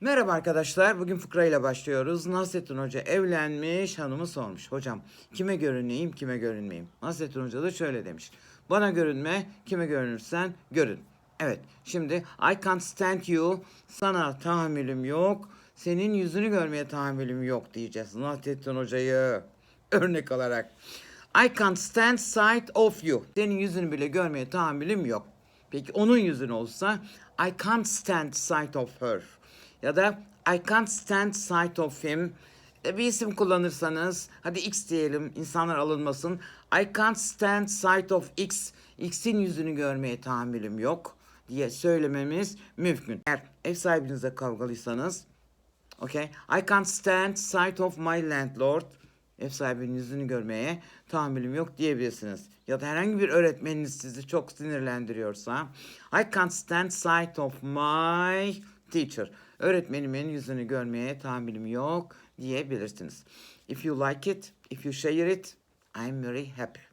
Merhaba arkadaşlar. Bugün fıkra ile başlıyoruz. Nasrettin Hoca evlenmiş, hanımı sormuş. Hocam kime görüneyim, kime görünmeyeyim? Nasrettin Hoca da şöyle demiş. Bana görünme, kime görünürsen görün. Evet, şimdi I can't stand you. Sana tahammülüm yok. Senin yüzünü görmeye tahammülüm yok diyeceğiz. Nasrettin Hoca'yı örnek alarak. I can't stand sight of you. Senin yüzünü bile görmeye tahammülüm yok. Peki onun yüzünü olsa I can't stand sight of her. Ya da I can't stand sight of him. E, Bir isim kullanırsanız hadi X diyelim insanlar alınmasın. I can't stand sight of X. X'in yüzünü görmeye tahammülüm yok diye söylememiz mümkün. Eğer ev sahibinizle kavgalıysanız Okay. I can't stand sight of my landlord. Ev sahibinin yüzünü görmeye tahammülüm yok diyebilirsiniz. Ya da herhangi bir öğretmeniniz sizi çok sinirlendiriyorsa I can't stand sight of my teacher. Öğretmenimin yüzünü görmeye tahammülüm yok diyebilirsiniz. If you like it, if you share it, I'm very happy.